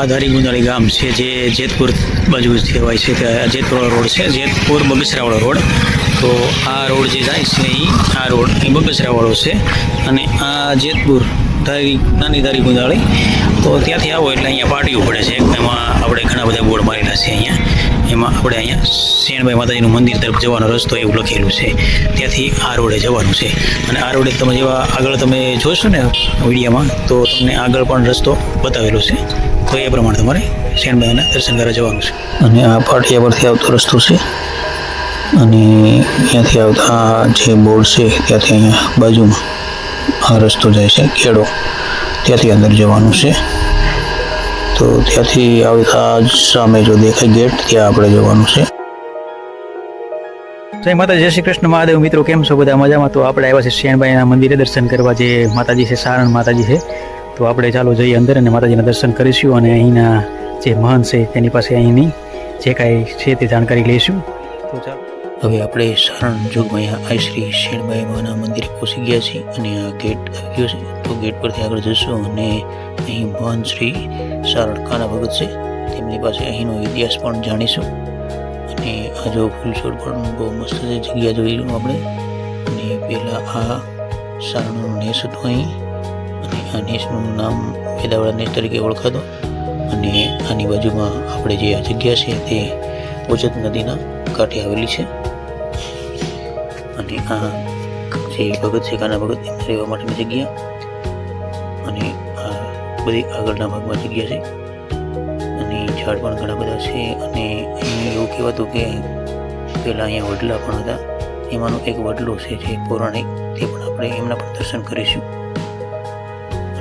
આ ધારી ગુંદાળી ગામ છે જે જેતપુર બાજુ કહેવાય છે કે આ જેતપુર રોડ છે, જેતપુર બગસરાવાળો રોડ. તો આ રોડ જે જાય છે એ આ રોડ એ બગસરાવાળો છે અને આ જેતપુર ધારી, નાની ધારી ગુંદાળી તો ત્યાંથી આવો એટલે અહીંયા પાટીઓ પડે છે. એમાં આપણે ઘણા બધા બોર્ડ મારેલા છે અહીંયા. એમાં આપણે અહીંયા શેણભાઈ માતાજીનું મંદિર તરફ જવાનો રસ્તો એવું લખેલું છે. ત્યાંથી આ રોડે જવાનું છે. અને આ રોડે તમે જેવા આગળ તમે જોશો ને વિડીયામાં, તો તમને આગળ પણ રસ્તો બતાવેલો છે. તો એ પ્રમાણે તમારે શેણભાઈના દર્શન કરવા જવાનું છે. અને આ પાટિયા પરથી આવતો રસ્તો છે. અને અહીંયાથી આવતા આ જે બોર્ડ છે ત્યાંથી અહીંયા બાજુમાં આ રસ્તો જાય છે ખેડો ત્યાંથી અંદર જવાનું છે. તો ત્યાંથી આવતા જ સામે જો દેખાય ગેટ ત્યાં આપણે જવાનું છે. જય માતા જય શ્રી કૃષ્ણ મહાદેવ. મિત્રો કેમ છો બધા? મજામાં? તો આપણે આવ્યા છે શેણબાઈના મંદિરે દર્શન કરવા. જે માતાજી છે સારણ માતાજી છે. તો આપણે ચાલો જઈએ અંદર અને માતાજીના દર્શન કરીશું અને અહીંના જે મહંત છે તેની પાસે અહીંની જે કાંઈ છે તે જાણકારી લઈશું. તો ચાલો. હવે આપણે સારણ જોગમાં આ શ્રી શેણબાઈ માના મંદિરે પહોંચી ગયા છીએ અને આ ગેટ ગયો છે. તો ગેટ પરથી આગળ જશું અને અહીં મહંત શ્રી સારણ કાના ભગત છે. તેમની પાસે અહીંનો ઇતિહાસ પણ જાણીશું. અને આ જો ફૂલછોડ પણ બહુ મસ્ત છે જગ્યા જોઈ આપણે. અને પહેલાં આ સારણનું નેસ હતું અહીં. આ નેસનું નામ વેદાવળા નેસ તરીકે ઓળખાતો. અને આની બાજુમાં આપણે જે આ જગ્યા છે તે ઓજત નદીના કાંઠે આવેલી છે. અને આ જે ભગત છે કાના ભગત, એમને રહેવા માટેની જગ્યા. અને આ બધી આગળના ભાગમાં જગ્યા છે. અને ઝાડ પણ ઘણા બધા છે. અને અહીં એવું કહેવાતું કે પહેલાં અહીંયા વડલા પણ હતા. એમાંનો એક વડલો છે જે પૌરાણિક, તે પણ આપણે એમના પણ દર્શન કરીશું.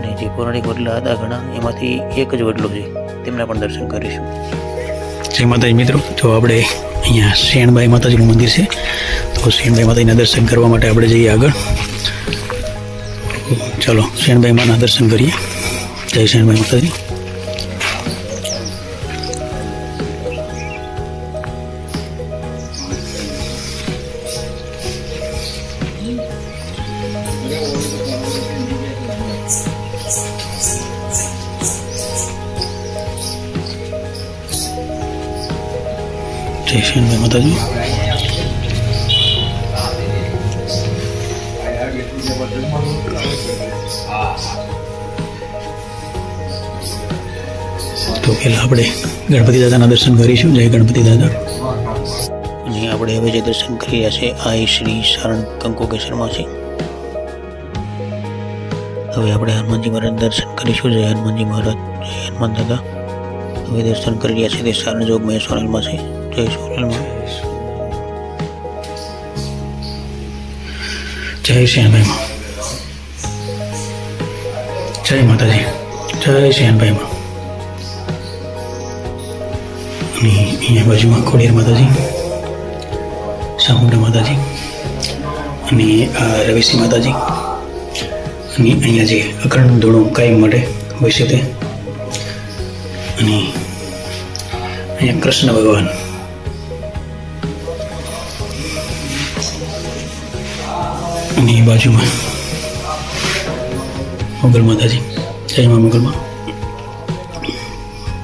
અને જે પૌરાણિક વડલા હતા ઘણા, એમાંથી એક જ વડલો છે. તેમના પણ દર્શન કરીશું. જય માતાજી મિત્રો, તો આપણે અહીંયા શેણબાઈ માતાજીનું મંદિર છે. તો શેણબાઈ માતાજીના દર્શન કરવા માટે આપણે જઈએ આગળ. ચલો, શેણબાઈ માના દર્શન કરીએ. જય શેણબાઈ માતાજી. શેણબાઈ માતાજી તો પહેલાં આપણે ગણપતિ દાદાના દર્શન કરીશું. જય ગણપતિ દાદા. અને આપણે હવે જે દર્શન કરી રહ્યા છે, આ શ્રી શરણ કંકોકેશ્વરમાં છે. હવે આપણે હનુમાનજી મહારાજ દર્શન કરીશું. જય હનુમાનજી મહારાજ, જય હનુમાન દાદા. હવે દર્શન કરી રહ્યા છે તે સારણ જોગ સોનલમાં છે. જય સોનલમાં જય શ્યાનભાઈમાં જય માતાજી. જય શ્યાનભાઈમાં અને અહીંયા બાજુમાં ખોડિયાર માતાજી ચામુંડા માતાજી, અને આ રવિસિંહ માતાજી, અને અહીંયા જે અખંડ ધોળો કાયમ માટે હોય છે તે. અને અહીંયા કૃષ્ણ ભગવાન અને એ બાજુમાં. મોગલ માતાજી. જય મા મોગલમાં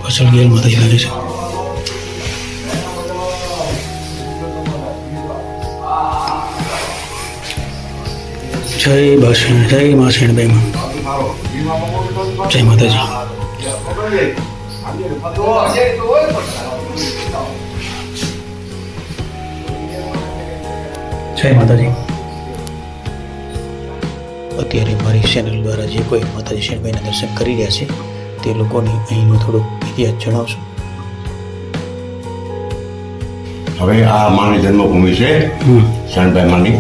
પાછળ ગેલ માતાજી લાગે છે. જય ભાષણ જય મા શેણબાઈમાં જય માતાજી. જય માતાજી. અત્યારે મારી ચેનલ દ્વારા જે કોઈ માતાજી શેણભાઈના દર્શન કરી રહ્યા છે તે લોકોને અહીંનો થોડો ઇતિહાસ જણાવશો. હવે આ માની જન્મભૂમિ છે શરણભાઈ માની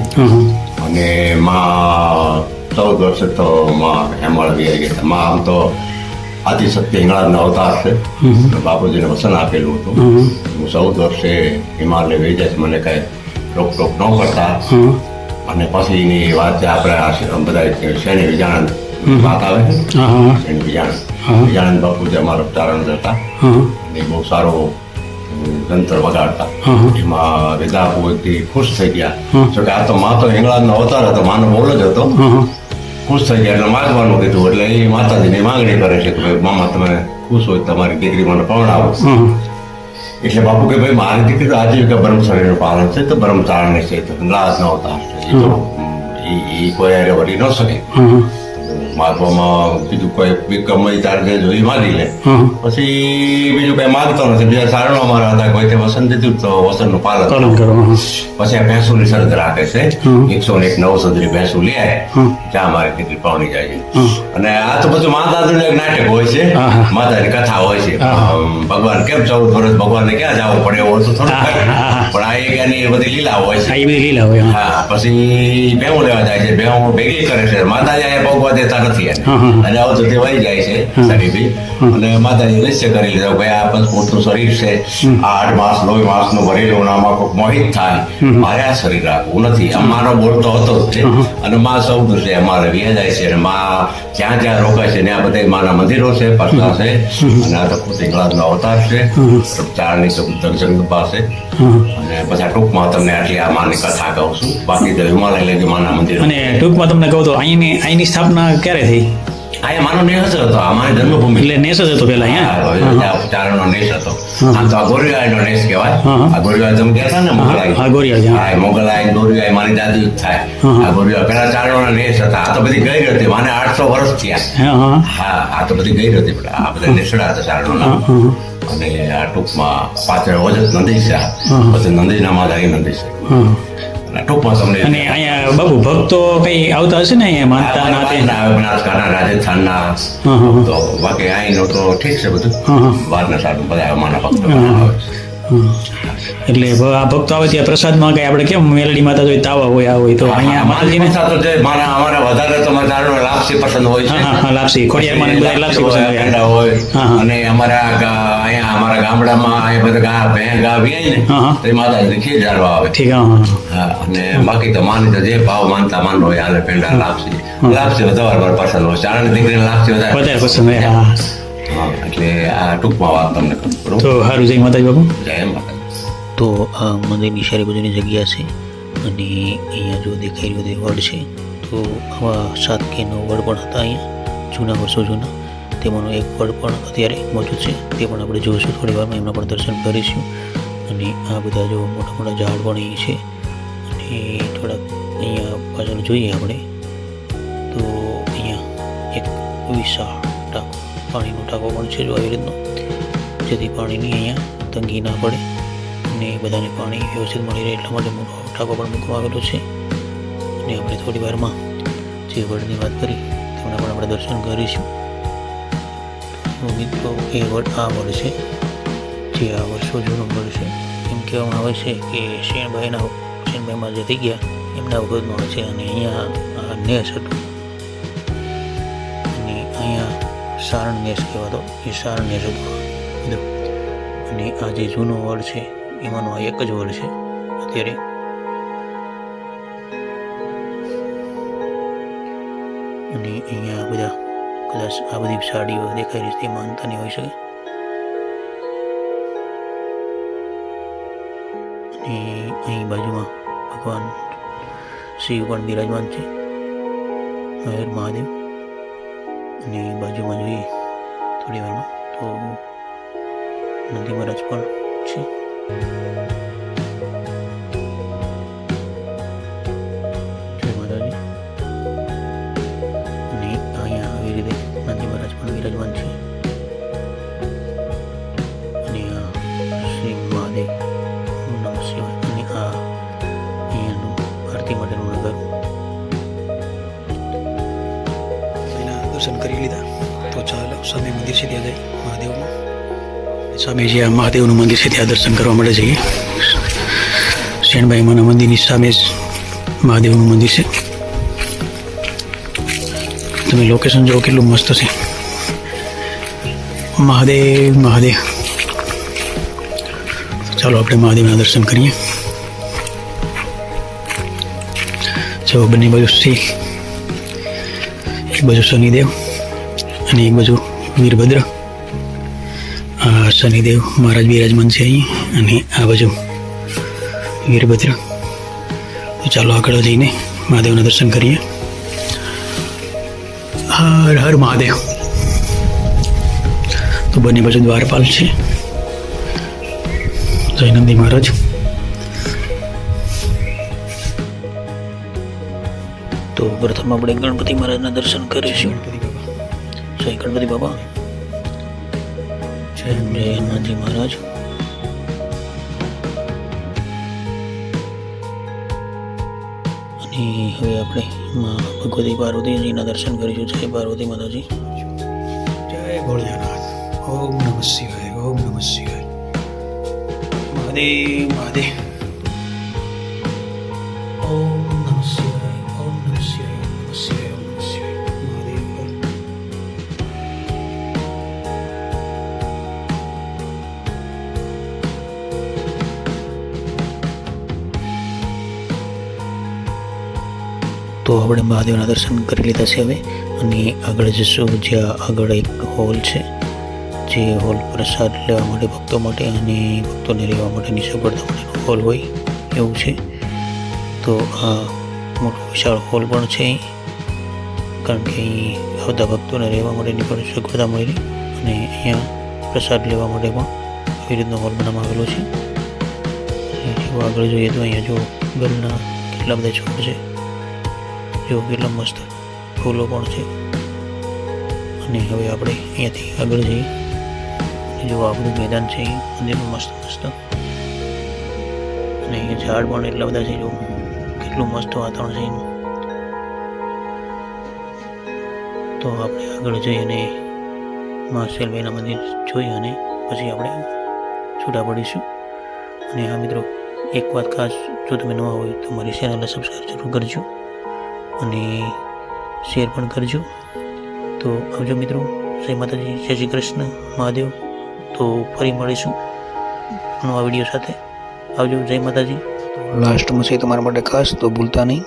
અને માં ચૌદ વર્ષે તો માં હેમાળ આવી ગયા માં આમ તો આદિશક્તિ હિંગળાનો અવતાર છે. બાપુજીને વસન આપેલું હતું. હું ચૌદ વર્ષે હિમાલય વહી જાય મને કાંઈ રોકટોક ન કરતા. અને પછી એની વાત છે આપણે બધા શેણી વિજાણંદ વાત આવે છે? હા. વિજાણંદ વિજાણંદ બાપુ જે અમારો ચારણ હતા એ બહુ સારો ગંતર વગાડતા. એમાં એમાં વેદાપુથી ખુશ થઈ ગયા. જોકે આ તો મા તો હિંગળાજનો અવતાર હતો માનો બોલ જ હતો. ખુશ થઈ ગયા એટલે માગવાનું કીધું એટલે એ માતાજીની માંગણી કરે છે કે મામા તમે ખુશ હોય તમારી દીકરી મને પવડાવો એટલે બાપુ કે ભાઈ મારે દીકરી તો આજીવિકા બ્રહ્મચારીનું પાલન છે તો બ્રહ્મચારણને છે તો લાજ ન અવતાર છે. એ કોઈ વળી ન શકે. માગવામાં બીજું કોઈ કમાઈ ચાર્જે જો એ માગી લે. પછી બીજું કઈ માગતો નથી. બીજા સારણો અમારા હતા કોઈ તે પાલન પછી ભેંસુની રાખે છે. એકસો ને એક નવ સદરી ભેંસું લે ત્યાં જાય છે. અને આ તો બધું માતાજીનું એક નાટક હોય છે. માતાની કથા હોય છે. ભગવાન કેમ ચૌદ વર્ષ ભગવાનને ક્યાં જવું પડે એવું તો થોડું હા, થાય. હા, હા. પણ આ એક એની બધી લીલા હોય છે. લીલા હોય હા. પછી ભેહું લેવા જાય છે. બે ભેગી કરે છે. માતાજી અહીંયા પગવા દેતા નથી એને હા, હા. અને આવું તો વહી જાય છે શરીરથી અને માતાજી નિશ્ચય કરી લીધો. ભાઈ આ પંચભૂતનું શરીર છે. આ આઠ માસ નવ માસનું ભરેલું આમાં કોઈક મોહિત થાય. મારે આ શરીર રાખવું નથી. આ માનો બોલતો હતો જ છે અને માં સૌ છે. અમારે વ્યા જાય છે. અને માં જ્યાં જ્યાં રોકાય છે ત્યાં બધા માના મંદિરો છે પાછા છે. અને આ તો ઇંગ્લેન્ડનો અવતાર છે. ચારની દર્શન પાસે અને પછી ટૂંકમાં તમને આટલી આ માની કથા કહું છું. બાકી તો હિમાલય લગી માના મંદિર. અને ટૂંકમાં તમને કહું તો અહીંની અહીંની સ્થાપના ક્યારે થઈ આ મારો નેસ હતો. આ મારી જન્મભૂમિ એટલે નેસ જ હતો પેલા અહીંયા? ચારણનો નેસ હતો. આમ તો આ ગોરિયાનો નેસ કહેવાય. આ ગોરિયા તમે કહેતા ને મોગલાઈ. હા મોગલાઈ ગોરિયાઈ મારી દાદી જ થાય. આ ગોરિયા પેલા ચારણોના નેસ હતા. આ તો બધી ગઈ હતી. મને આઠસો વર્ષ થયા. હા આ તો બધી ગઈ હતી. આ બધા નેસડા હતા ચારણોના અને આ ટૂંકમાં પાછળ વજત નદી છે. પછી નદીના માધારી નદી છે. ટૂંકમાં તમને અને અહીંયા બાબુ ભક્તો કઈ આવતા હશે ને અહીંયા માનતા નાતે? બનાસકાંઠા રાજસ્થાનના. તો બાકી અહીંનું તો ઠીક છે બધું. બહારના સારું બધા અમારા ભક્તો આવે છે. એટલે આ ભક્તો આવે ત્યાં પ્રસાદમાં કઈ આપણે કેમ મેલડી માતા જોઈ તાવા હોય આ હોય તો અહીંયા માતાજીને તો જે મારા અમારા વધારે તો મારા લાપસી પસંદ હોય છે. હા હા લાપસી ખોડિયારમાં બધા લાપસી પસંદ હોય. હા. અને અમારા અહીંયા અમારા ગામડામાં અહીંયા બધા ગા ભેં ગા વ્યાય ને. તો માતાજીને ખીર આવે. ઠીક હા હા હા. અને બાકી તો માની તો જે ભાવ માનતા માન હોય હાલે પેંડા લાપસી. લાપસી વધારે પસંદ હોય ચારણ દીકરીને લાપસી વધારે વધારે પસંદ હોય હા હા, એટલે આ ટૂંકમાં વાત તમને કરું બરોબર? તો સારું જય માતાજી બાપુ. જય માતા તો આ મંદિરની સારી બાજુની જગ્યા છે અને અહીંયા જો દેખાઈ રહ્યું તે વડ છે તો આવા સાત કે નવ વડ પણ હતા અહીંયા જૂના વર્ષો જૂના. તેમાંનો એક વડ પણ અત્યારે મોજૂદ છે તે પણ આપણે જોઈશું થોડી વારમાં એમના પણ દર્શન કરીશું. અને આ બધા જો મોટા મોટા ઝાડ પણ અહીં છે અને થોડાક અહીંયા પાછળ જોઈએ આપણે. તો અહીંયા એક વિશાળ પાણીનો ટાંકો પણ છે જો આવી રીતનો. જેથી પાણીની અહીંયા તંગી ના પડે અને બધાને પાણી વ્યવસ્થિત મળી રહે એટલા માટે મોટો ટાંકો પણ મૂકવામાં આવેલો છે. અને આપણે થોડી વારમાં જે વડની વાત કરી તેમના પણ આપણે દર્શન કરીશું. મિત્રો, એ વડ આ વડ છે, જે આ વર્ષો જૂનો વડ છે. એમ કહેવામાં આવે છે કે શેણભાઈના શેણભાઈમાં જે થઈ ગયા, એમના વખતનો છે અને અહીંયા આ નેસ હતું. અને અહીંયા સારણ નેસ કહેવાતો એ સારણ નેસ હતો અને આ જે જૂનો વડ છે, એમાંનો આ એક જ વડ છે. અત્યારે અને અહીંયા બધા કદાચ આ બધી સાડીઓ દેખાઈ રહી છે તે માનતાની હોઈ શકે. અને અહીં બાજુમાં ભગવાન શિવ પણ બિરાજમાન છે. હર મહાદેવ. અને બાજુમાં જોઈએ થોડી વારમાં, તો નંદી મહારાજ પણ છે વિરાજમાન છે. અને આ શ્રી ઓમ શિવાય. અને આ અહીંયાનું આરતી માટેનું દર્શન કરી લીધા. તો ચાલો સ્વામી મંદિર છે ત્યાં જઈ મહાદેવનું સ્વામીજી આ મહાદેવનું મંદિર છે, ત્યાં દર્શન કરવા માટે જઈએ. શેણભાઈ માના મંદિરની સામે જ મહાદેવનું મંદિર છે. તમે લોકેશન જુઓ કેટલું મસ્ત છે. મહાદેવ મહાદેવ. ચાલો આપણે મહાદેવના દર્શન કરીએ. જો બંને બાજુ એક બાજુ શનિદેવ અને એક બાજુ વીરભદ્ર. શનિદેવ મહારાજ બિરાજમાન છે અહીં અને આ બાજુ વીરભદ્ર. તો ચાલો આગળ જઈને મહાદેવના દર્શન કરીએ. હર હર મહાદેવ. તો બંને બાજુ દ્વારપાલ છે. જયનંદી મહારાજ. પ્રથમ આપણે ગણપતિ મહારાજના દર્શન કરીશું. જય ગણપતિ બાબા. જય હનુમાનજી મહારાજ. અને હવે આપણે માં ભગવતી પાર્વતીજીના દર્શન કરીશું. જય પાર્વતી માતાજી. જય ભોળિયાનાથ. ઓમ નમઃ શિવાય, ઓમ નમઃ શિવાય. મહાદેવ મહાદેવ. તો આપણે મહાદેવના દર્શન કરી લીધા છે હવે. અને આગળ જશું જ્યાં આગળ એક હોલ છે, જે હોલ પ્રસાદ લેવા માટે, ભક્તો માટે અને ભક્તોને રહેવા માટેની સગવડતા માટેનો હોલ હોય એવું છે. તો આ મોટો વિશાળ હોલ પણ છે કારણ કે અહીં આવતા ભક્તોને રહેવા માટેની પણ સગવડતા મળી અને અહીંયા પ્રસાદ લેવા માટે પણ આવી રીતનો હોલ બનાવવામાં આવેલો છે. આગળ જોઈએ તો અહીંયા જો ગલના કેટલા બધા છોડ છે. જો કેટલા મસ્ત ફૂલો પણ છે. અને હવે આપણે અહીંયાથી આગળ જઈએ. જો આપણું મેદાન છે મંદિરનું મસ્ત મસ્ત. અને અહીંયા ઝાડ પણ એટલા બધા છે, જો કેટલું મસ્ત વાતાવરણ છે એનું. તો આપણે આગળ જઈ અને મા શેલભાઈના મંદિર જોઈ અને પછી આપણે છૂટા પડીશું. અને હા મિત્રો, એક વાત ખાસ જો તમે નવા હોય તો મારી ચેનલને સબસ્ક્રાઈબ જરૂર કરજો. અને શેર પણ કરજો. તો આવજો મિત્રો. જય માતાજી, જય શ્રી કૃષ્ણ, મહાદેવ. તો ફરી મળીશું નવા વીડિયો સાથે. આવજો, જય માતાજી. લાસ્ટમાં છે તમારા માટે ખાસ, તો ભૂલતા નહીં.